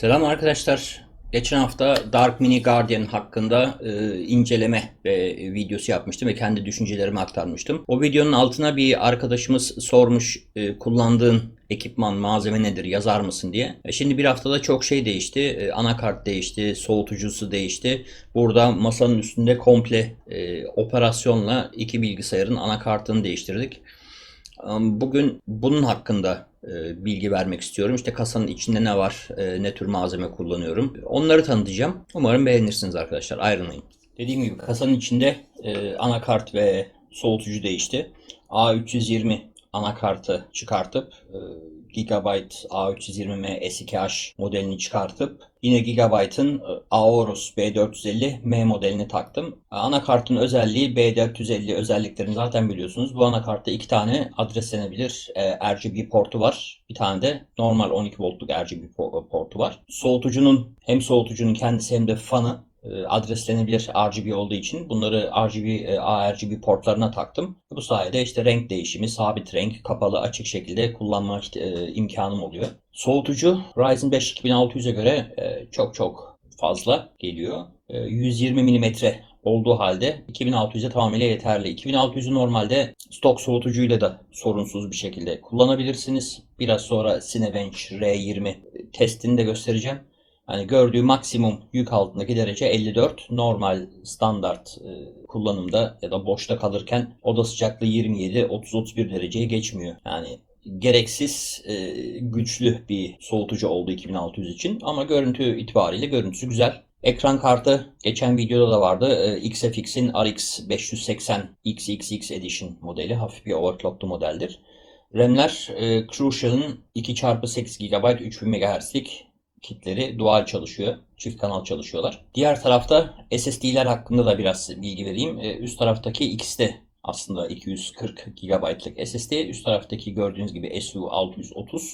Selam arkadaşlar. Geçen hafta Dark Mini Guardian hakkında e, inceleme ve videosu yapmıştım ve kendi düşüncelerimi aktarmıştım. O videonun altına bir arkadaşımız sormuş e, kullandığın ekipman, malzeme nedir yazar mısın diye. E, şimdi bir haftada çok şey değişti. E, anakart değişti, soğutucusu değişti. Burada masanın üstünde komple e, operasyonla iki bilgisayarın anakartını değiştirdik. Bugün bunun hakkında e, bilgi vermek istiyorum. İşte kasanın içinde ne var, e, ne tür malzeme kullanıyorum. Onları tanıtacağım. Umarım beğenirsiniz arkadaşlar. Ayrılmayın. Dediğim gibi kasanın içinde e, anakart ve soğutucu değişti. A320 anakartı çıkartıp Gigabyte A320M S2H modelini çıkartıp yine Gigabyte'ın e, Aorus B450M modelini taktım. Anakartın özelliği B450 özelliklerini zaten biliyorsunuz. Bu anakartta iki tane adreslenebilir e, RGB portu var. Bir tane de normal 12 voltluk RGB portu var. Soğutucunun hem soğutucunun kendisi hem de fanı e, adreslenebilir RGB olduğu için bunları RGB, e, ARGB portlarına taktım. Bu sayede işte renk değişimi, sabit renk, kapalı, açık şekilde kullanma e, imkanım oluyor. Soğutucu Ryzen 5 2600'e göre çok çok fazla geliyor. 120 mm olduğu halde 2600'e tamamıyla yeterli. 2600'ü normalde stok soğutucuyla da sorunsuz bir şekilde kullanabilirsiniz. Biraz sonra Cinebench R20 testini de göstereceğim. Hani gördüğü maksimum yük altındaki derece 54. Normal standart e, kullanımda ya da boşta kalırken oda sıcaklığı 27 30-31 dereceye geçmiyor. Yani gereksiz e, güçlü bir soğutucu oldu 2600 için ama görüntü itibariyle görüntüsü güzel. Ekran kartı geçen videoda da vardı. XFX'in RX 580 XXX Edition modeli. Hafif bir overclocklu modeldir. RAM'ler e, Crucial'ın 2x8 GB 3000 MHz'lik kitleri dual çalışıyor. Çift kanal çalışıyorlar. Diğer tarafta SSD'ler hakkında da biraz bilgi vereyim. Ee, üst taraftaki ikisi de aslında 240 GB'lık SSD. Üst taraftaki gördüğünüz gibi SU630.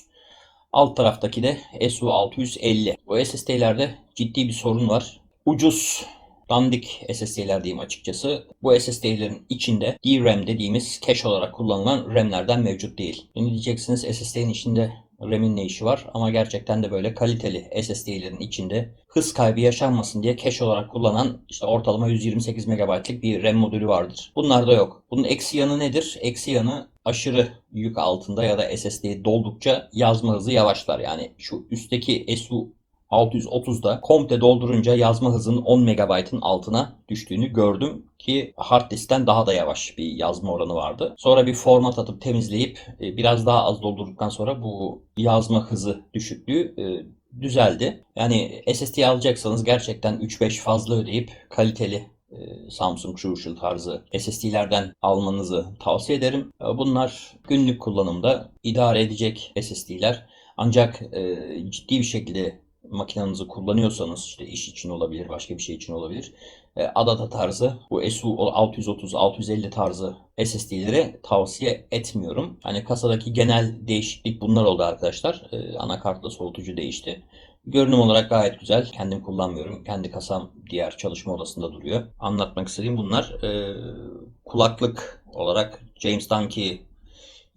Alt taraftaki de SU650. Bu SSD'lerde ciddi bir sorun var. Ucuz dandik SSD'ler diyeyim açıkçası. Bu SSD'lerin içinde DRAM dediğimiz cache olarak kullanılan RAM'lerden mevcut değil. Şimdi diyeceksiniz SSD'nin içinde RAM'in ne işi var ama gerçekten de böyle kaliteli SSD'lerin içinde hız kaybı yaşanmasın diye cache olarak kullanan işte ortalama 128 MB'lık bir RAM modülü vardır. Bunlarda yok. Bunun eksi yanı nedir? Eksi yanı aşırı yük altında ya da SSD doldukça yazma hızı yavaşlar. Yani şu üstteki SU 630'da komple doldurunca yazma hızının 10 MB'ın altına düştüğünü gördüm ki hard diskten daha da yavaş bir yazma oranı vardı. Sonra bir format atıp temizleyip e, biraz daha az doldurduktan sonra bu yazma hızı düşüklüğü e, düzeldi. Yani SSD alacaksanız gerçekten 3-5 fazla ödeyip kaliteli e, Samsung Crucial tarzı SSD'lerden almanızı tavsiye ederim. Bunlar günlük kullanımda idare edecek SSD'ler. Ancak ciddi bir şekilde makinenizi kullanıyorsanız işte iş için olabilir, başka bir şey için olabilir. E, Adata tarzı bu SU 630 650 tarzı SSD'leri tavsiye etmiyorum. Hani kasadaki genel değişiklik bunlar oldu arkadaşlar. E, anakartla soğutucu değişti. Görünüm olarak gayet güzel. Kendim kullanmıyorum. Kendi kasam diğer çalışma odasında duruyor. Anlatmak istediğim bunlar. E, kulaklık olarak James Dunkey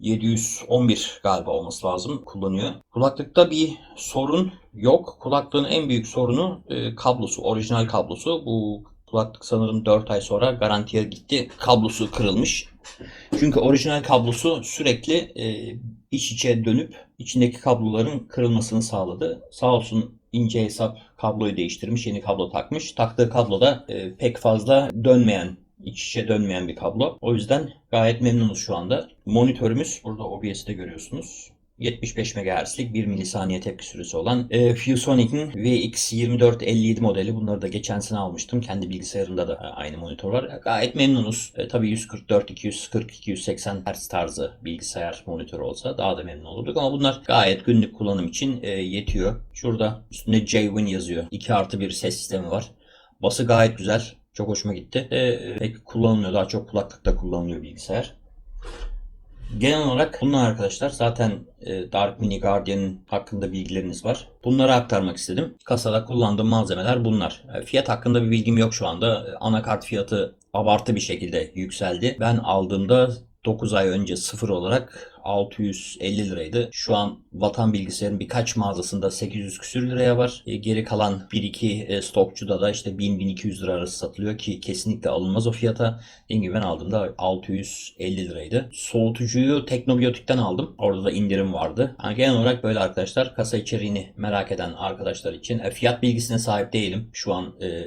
711 galiba olması lazım kullanıyor. Kulaklıkta bir sorun yok. Kulaklığın en büyük sorunu e, kablosu, orijinal kablosu. Bu kulaklık sanırım 4 ay sonra garantiye gitti. Kablosu kırılmış. Çünkü orijinal kablosu sürekli e, iç içe dönüp içindeki kabloların kırılmasını sağladı. Sağ olsun ince hesap kabloyu değiştirmiş, yeni kablo takmış. Taktığı kabloda e, pek fazla dönmeyen iç içe dönmeyen bir kablo. O yüzden gayet memnunuz şu anda. Monitörümüz burada OBS'de görüyorsunuz. 75 MHz'lik 1 milisaniye tepki süresi olan e, Fusonic'in VX2457 modeli. Bunları da geçen sene almıştım. Kendi bilgisayarımda da aynı monitör var. Gayet memnunuz. E, tabii 144, 240, 280 Hz tarzı bilgisayar monitörü olsa daha da memnun olurduk. Ama bunlar gayet günlük kullanım için e, yetiyor. Şurada üstünde J-Win yazıyor. 2 artı 1 ses sistemi var. Bası gayet güzel. Çok hoşuma gitti. E, pek kullanılmıyor. Daha çok kulaklıkta kullanılıyor bilgisayar. Genel olarak bunlar arkadaşlar zaten e, Dark Mini Guardian'ın hakkında bilgileriniz var. Bunları aktarmak istedim. Kasada kullandığım malzemeler bunlar. E, fiyat hakkında bir bilgim yok şu anda. E, anakart fiyatı abartı bir şekilde yükseldi. Ben aldığımda 9 ay önce sıfır olarak 650 liraydı. Şu an Vatan Bilgisayar'ın birkaç mağazasında 800 küsür liraya var. E, geri kalan 1-2 e, stokçuda da işte 1000-1200 lira arası satılıyor ki kesinlikle alınmaz o fiyata. Dediğim gibi ben aldığımda 650 liraydı. Soğutucuyu Teknobiyotik'ten aldım. Orada da indirim vardı. Yani genel olarak böyle arkadaşlar kasa içeriğini merak eden arkadaşlar için e, fiyat bilgisine sahip değilim. Şu an e,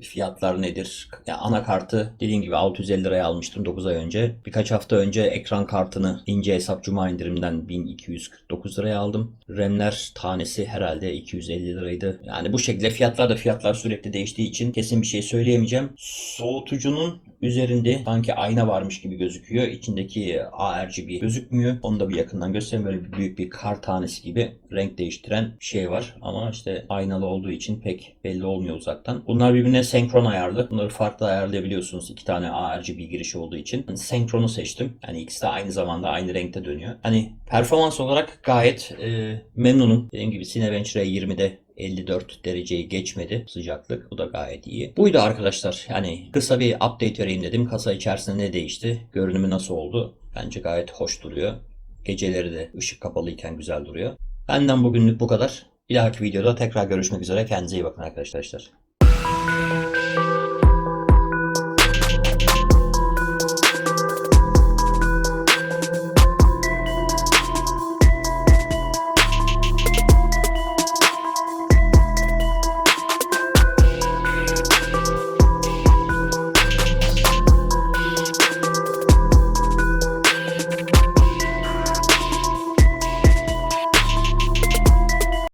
fiyatlar nedir? Ya anakartı dediğim gibi 650 liraya almıştım 9 ay önce. Birkaç hafta önce ekran kartını ince hesap cuma indirimden 1249 liraya aldım. RAM'ler tanesi herhalde 250 liraydı. Yani bu şekilde fiyatlar da fiyatlar sürekli değiştiği için kesin bir şey söyleyemeyeceğim. Soğutucunun üzerinde sanki ayna varmış gibi gözüküyor. İçindeki ARGB gözükmüyor. Onu da bir yakından göstereyim. Böyle büyük bir kar tanesi gibi renk değiştiren şey var. Ama işte aynalı olduğu için pek belli olmuyor uzaktan. Bunlar birbirine senkron ayarlı. Bunları farklı ayarlayabiliyorsunuz. İki tane ARGB girişi olduğu için. Yani senkronu seçtim. Yani ikisi de aynı zamanda aynı renkte dönüyor. Hani performans olarak gayet e, memnunum. Dediğim gibi Cinebench R20'de 54 dereceyi geçmedi sıcaklık. Bu da gayet iyi. Buydu arkadaşlar. Yani kısa bir update vereyim dedim. Kasa içerisinde ne değişti? Görünümü nasıl oldu? Bence gayet hoş duruyor. Geceleri de ışık kapalıyken güzel duruyor. Benden bugünlük bu kadar. Bir dahaki videoda tekrar görüşmek üzere. Kendinize iyi bakın arkadaşlar.